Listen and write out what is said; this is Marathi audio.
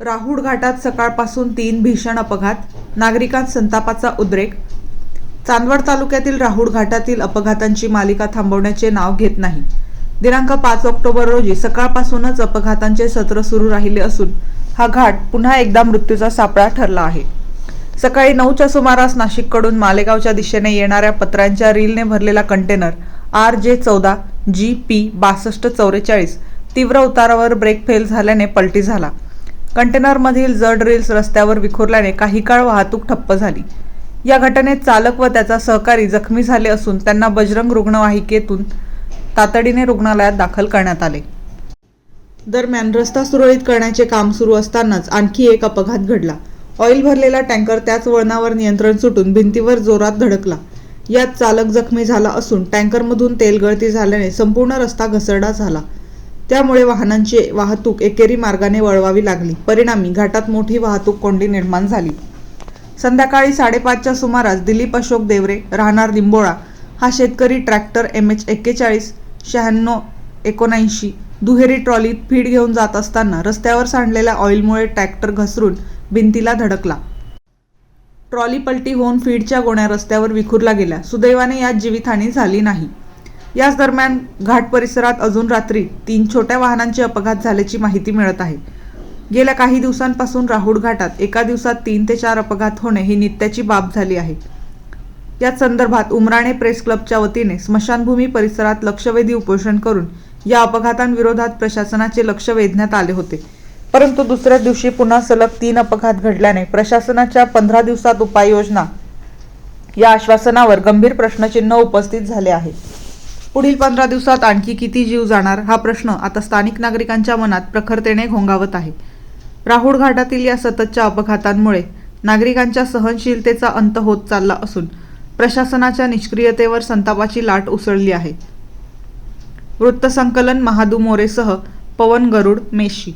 राहुड घाटात सकाळपासून तीन भीषण अपघात नागरिकांत संतापाचा उद्रेक. चांदवड तालुक्यातील राहुड घाटातील अपघातांची मालिका थांबवण्याचे नाव घेत नाही. दिनांक पाच ऑक्टोबर रोजी सकाळपासूनच अपघातांचे सत्र सुरू राहिले असून हा घाट पुन्हा एकदा मृत्यूचा सापळा ठरला आहे. सकाळी नऊच्या सुमारास नाशिककडून मालेगावच्या दिशेने येणाऱ्या पत्र्यांच्या रीलने भरलेला कंटेनर आर जे चौदा जी पी बासष्ट चौवेचाळीस तीव्र उतारावर ब्रेक फेल झाल्याने पलटी झाला. कंटेनरमधील जड रील्स रस्त्यावर विखुरल्याने काही काळ वाहतूक ठप्प झाली. या घटनेत चालक व त्याचा सहकारी जखमी झाले असून त्यांना बजरंग रुग्णवाहिकेतून तातडीने रुग्णालयात दाखल करण्यात आले. दरम्यान रस्ता सुरळीत करण्याचे काम सुरू असतानाच आणखी एक अपघात घडला. ऑइल भरलेला टँकर त्याच वळणावर नियंत्रण सुटून भिंतीवर जोरात धडकला. यात चालक जखमी झाला असून टँकरमधून तेल गळती झाल्याने संपूर्ण रस्ता घसरडा झाला. त्यामुळे वाहनांची वाहतूक एकेरी मार्गाने वळवावी लागली. परिणामी घाटात मोठी वाहतूक कोंडी निर्माण झाली. संध्याकाळी साडेपाचच्या सुमारास दिलीप अशोक देवरे राहणार लिंबोळा हा शेतकरी ट्रॅक्टर एम एच एक्केचाळीस शहाण्णव एकोणऐंशी दुहेरी ट्रॉलीत फीड घेऊन जात असताना रस्त्यावर सांडलेल्या ऑइलमुळे ट्रॅक्टर घसरून भिंतीला धडकला. ट्रॉली पलटी होऊन फीडच्या गोण्या रस्त्यावर विखुरला गेल्या. सुदैवाने यात जीवितहानी झाली नाही. याच दरम्यान घाट परिसरात अजून रात्री तीन छोट्या वाहनांचे अपघात झाल्याची माहिती मिळत आहे. गेल्या काही दिवसांपासून राहुड घाटात एका दिवसात तीन ते चार अपघात होणे ही नित्याची बाब झाली आहे. याच संदर्भात उमराणे प्रेस क्लबच्या वतीने स्मशानभूमी परिसरात लक्षवेधी उपोषण करून या अपघातांविरोधात प्रशासनाचे लक्ष वेधण्यात आले होते. परंतु दुसऱ्या दिवशी पुन्हा सलग तीन अपघात घडल्याने प्रशासनाच्या पंधरा दिवसात उपाययोजना या आश्वासनावर गंभीर प्रश्नचिन्ह उपस्थित झाले आहे. पुढील पंधरा दिवसात आणखी किती जीव जाणार? हा प्रश्न आता स्थानिक नागरिकांच्या मनात प्रखरतेने घोंगावत आहे. राहुड घाटातील या सततच्या अपघातांमुळे नागरिकांच्या सहनशीलतेचा अंत होत चालला असून प्रशासनाच्या निष्क्रियतेवर संतापाची लाट उसळली आहे. वृत्तसंकलन महादू मोरेसह पवन गरुड मेशी